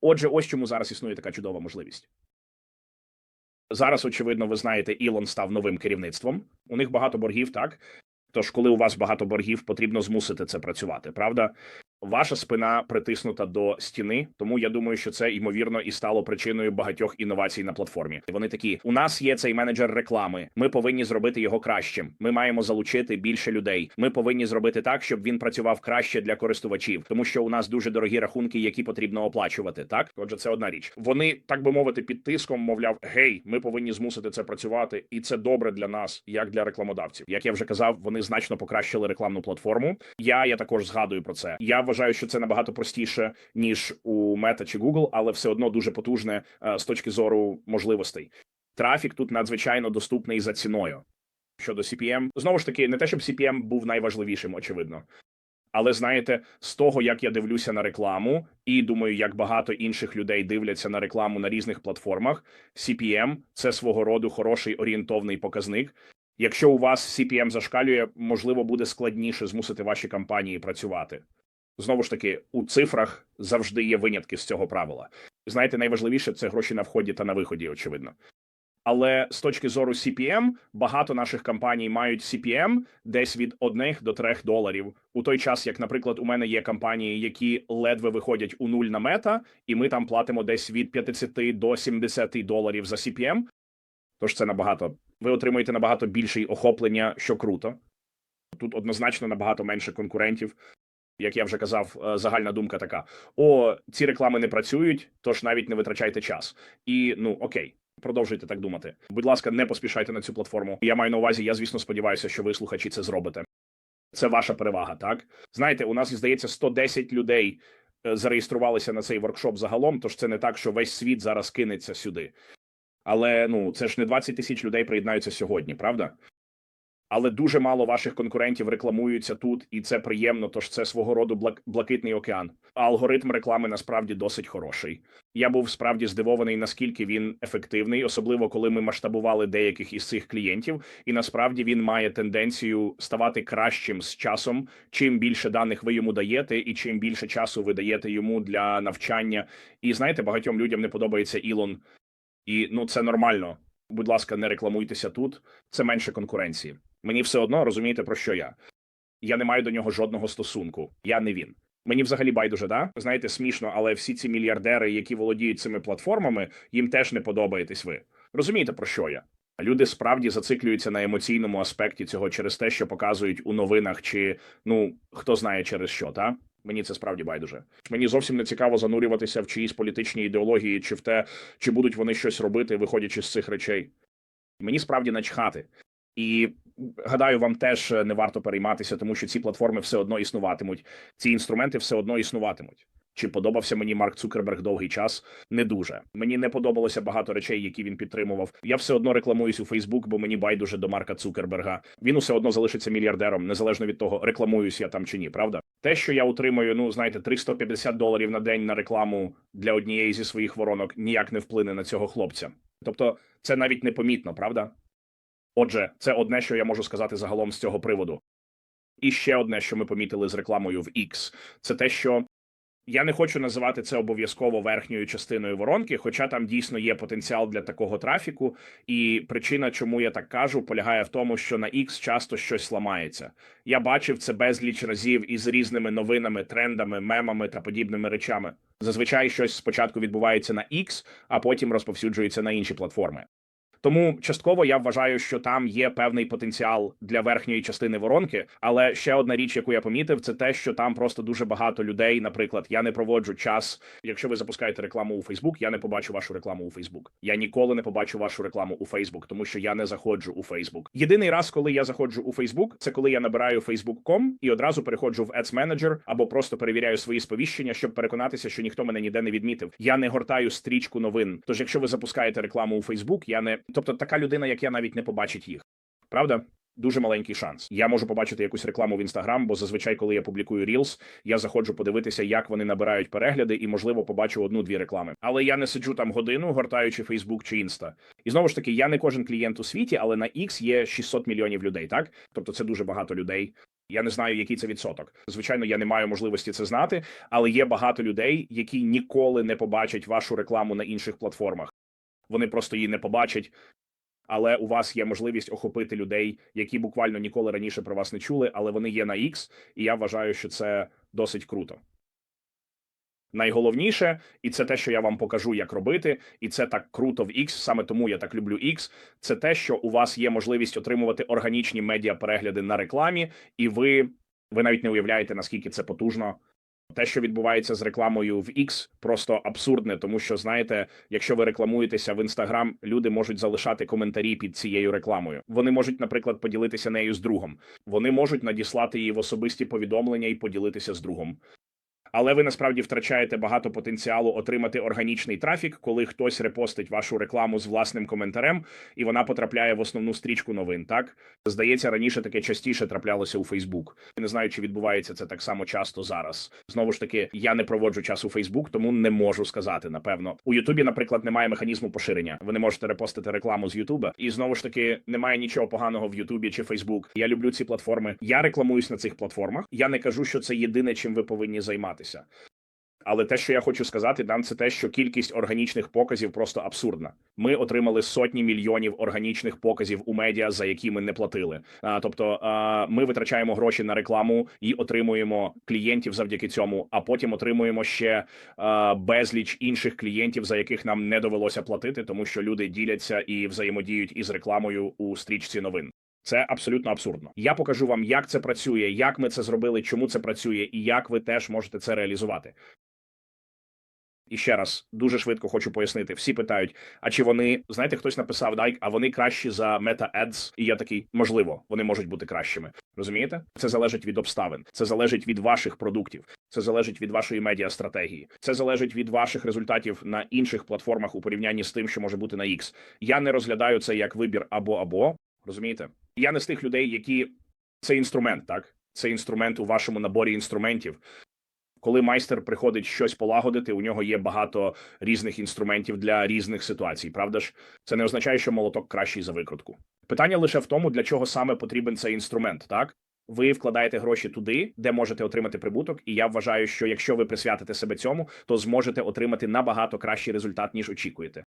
Отже, ось чому зараз існує така чудова можливість. Зараз, очевидно, ви знаєте, Ілон став новим керівництвом. У них багато боргів, так? Тож, коли у вас багато боргів, потрібно змусити це працювати, правда? Ваша спина притиснута до стіни, тому я думаю, що це ймовірно і стало причиною багатьох інновацій на платформі. Вони такі: у нас є цей менеджер реклами. Ми повинні зробити його кращим. Ми маємо залучити більше людей. Ми повинні зробити так, щоб він працював краще для користувачів, тому що у нас дуже дорогі рахунки, які потрібно оплачувати. Так, отже, це одна річ. Вони так би мовити, під тиском, мовляв, гей, ми повинні змусити це працювати, і це добре для нас, як для рекламодавців. Як я вже казав, вони значно покращили рекламну платформу. Я, я також згадую про це. Я вважаю, що це набагато простіше ніж у Meta чи Google, але все одно дуже потужне е, з точки зору можливостей. Трафік тут надзвичайно доступний за ціною. Щодо CPM, знову ж таки, не те, щоб CPM був найважливішим, очевидно. Але знаєте, з того, як я дивлюся на рекламу, і думаю, як багато інших людей дивляться на рекламу на різних платформах, CPM – це свого роду хороший орієнтовний показник. Якщо у вас CPM зашкалює, можливо, буде складніше змусити ваші компанії працювати. Знову ж таки, у цифрах завжди є винятки з цього правила. Знаєте, найважливіше це гроші на вході та на виході, очевидно. Але з точки зору CPM, багато наших компаній мають CPM десь від 1 до 3 доларів. У той час, як, наприклад, у мене є компанії, які ледве виходять у нуль на мета, і ми там платимо десь від 50 до 70 доларів за CPM. Тож це набагато. Ви отримуєте набагато більше охоплення, що круто. Тут однозначно набагато менше конкурентів. Як я вже казав, е, загальна думка така: о, ці реклами не працюють, тож навіть не витрачайте час. І ну окей, продовжуйте так думати. Будь ласка, не поспішайте на цю платформу. Я маю на увазі, я звісно сподіваюся, що ви слухачі це зробите. Це ваша перевага, так знаєте, у нас здається 110 людей е, зареєструвалися на цей воркшоп загалом. Тож це не так, що весь світ зараз кинеться сюди. Але ну це ж не 20 тисяч людей приєднаються сьогодні, правда? Але дуже мало ваших конкурентів рекламуються тут, і це приємно. Тож це свого роду блак- блакитний океан. Алгоритм реклами насправді досить хороший. Я був справді здивований, наскільки він ефективний, особливо коли ми масштабували деяких із цих клієнтів. І насправді він має тенденцію ставати кращим з часом. Чим більше даних ви йому даєте, і чим більше часу ви даєте йому для навчання. І знаєте, багатьом людям не подобається Ілон, і ну це нормально. Будь ласка, не рекламуйтеся тут. Це менше конкуренції. Мені все одно розумієте про що я. Я не маю до нього жодного стосунку. Я не він. Мені взагалі байдуже, да? Знаєте, смішно, але всі ці мільярдери, які володіють цими платформами, їм теж не подобаєтесь ви. Розумієте, про що я? Люди справді зациклюються на емоційному аспекті цього через те, що показують у новинах, чи ну хто знає через що, та? Мені це справді байдуже. Мені зовсім не цікаво занурюватися в чиїсь політичні ідеології, чи в те, чи будуть вони щось робити, виходячи з цих речей. Мені справді начхати. І гадаю, вам теж не варто перейматися, тому що ці платформи все одно існуватимуть, ці інструменти все одно існуватимуть. Чи подобався мені Марк Цукерберг довгий час? Не дуже. Мені не подобалося багато речей, які він підтримував. Я все одно рекламуюсь у Фейсбук, бо мені байдуже до Марка Цукерберга. Він усе одно залишиться мільярдером, незалежно від того, рекламуюсь я там чи ні. Правда, те, що я утримую, ну знаєте, 350 доларів на день на рекламу для однієї зі своїх воронок, ніяк не вплине на цього хлопця. Тобто, це навіть непомітно, правда? Отже, це одне, що я можу сказати загалом з цього приводу. І ще одне, що ми помітили з рекламою в X, це те, що я не хочу називати це обов'язково верхньою частиною воронки, хоча там дійсно є потенціал для такого трафіку. І причина, чому я так кажу, полягає в тому, що на X часто щось ламається. Я бачив це безліч разів із різними новинами, трендами, мемами та подібними речами. Зазвичай щось спочатку відбувається на X, а потім розповсюджується на інші платформи. Тому частково я вважаю, що там є певний потенціал для верхньої частини воронки. Але ще одна річ, яку я помітив, це те, що там просто дуже багато людей. Наприклад, я не проводжу час. Якщо ви запускаєте рекламу у Фейсбук, я не побачу вашу рекламу у Фейсбук. Я ніколи не побачу вашу рекламу у Фейсбук, тому що я не заходжу у Фейсбук. Єдиний раз, коли я заходжу у Фейсбук, це коли я набираю facebook.com і одразу переходжу в Ads Manager або просто перевіряю свої сповіщення, щоб переконатися, що ніхто мене ніде не відмітив. Я не гортаю стрічку новин. Тож, якщо ви запускаєте рекламу у Фейсбук, я не тобто така людина, як я, навіть не побачить їх. Правда? Дуже маленький шанс. Я можу побачити якусь рекламу в інстаграм, бо зазвичай, коли я публікую Reels, я заходжу подивитися, як вони набирають перегляди, і можливо побачу одну-дві реклами. Але я не сиджу там годину, гортаючи Facebook чи Інста. І знову ж таки, я не кожен клієнт у світі, але на X є 600 мільйонів людей. Так, тобто це дуже багато людей. Я не знаю, який це відсоток. Звичайно, я не маю можливості це знати, але є багато людей, які ніколи не побачать вашу рекламу на інших платформах. Вони просто її не побачать. Але у вас є можливість охопити людей, які буквально ніколи раніше про вас не чули, але вони є на X, і я вважаю, що це досить круто. Найголовніше, і це те, що я вам покажу, як робити, і це так круто в X, саме тому я так люблю X, це те, що у вас є можливість отримувати органічні медіа перегляди на рекламі, і ви, ви навіть не уявляєте, наскільки це потужно. Те, що відбувається з рекламою в X, просто абсурдне, тому що знаєте, якщо ви рекламуєтеся в Instagram, люди можуть залишати коментарі під цією рекламою. Вони можуть, наприклад, поділитися нею з другом. Вони можуть надіслати її в особисті повідомлення і поділитися з другом. Але ви насправді втрачаєте багато потенціалу отримати органічний трафік, коли хтось репостить вашу рекламу з власним коментарем, і вона потрапляє в основну стрічку новин. Так здається, раніше таке частіше траплялося у Фейсбук. Не знаю, чи відбувається це так само часто зараз. Знову ж таки, я не проводжу час у Фейсбук, тому не можу сказати. Напевно, у Ютубі, наприклад, немає механізму поширення. Ви не можете репостити рекламу з Ютуба, і знову ж таки немає нічого поганого в Ютубі чи Фейсбук. Я люблю ці платформи. Я рекламуюсь на цих платформах. Я не кажу, що це єдине, чим ви повинні займатися. Але те, що я хочу сказати, Дан, це те, що кількість органічних показів просто абсурдна. Ми отримали сотні мільйонів органічних показів у медіа, за які ми не платили. А, тобто, а, ми витрачаємо гроші на рекламу і отримуємо клієнтів завдяки цьому. А потім отримуємо ще а, безліч інших клієнтів, за яких нам не довелося платити, тому що люди діляться і взаємодіють із рекламою у стрічці новин. Це абсолютно абсурдно. Я покажу вам, як це працює, як ми це зробили, чому це працює, і як ви теж можете це реалізувати. І ще раз дуже швидко хочу пояснити. Всі питають: а чи вони знаєте, хтось написав Дайк, а вони кращі за Meta Ads? І я такий, можливо, вони можуть бути кращими. Розумієте? Це залежить від обставин, це залежить від ваших продуктів, це залежить від вашої медіастратегії, це залежить від ваших результатів на інших платформах у порівнянні з тим, що може бути на X. Я не розглядаю це як вибір або або. Розумієте? Я не з тих людей, які це інструмент, так це інструмент у вашому наборі інструментів. Коли майстер приходить щось полагодити, у нього є багато різних інструментів для різних ситуацій. Правда ж, це не означає, що молоток кращий за викрутку. Питання лише в тому, для чого саме потрібен цей інструмент. Так ви вкладаєте гроші туди, де можете отримати прибуток. І я вважаю, що якщо ви присвятите себе цьому, то зможете отримати набагато кращий результат ніж очікуєте.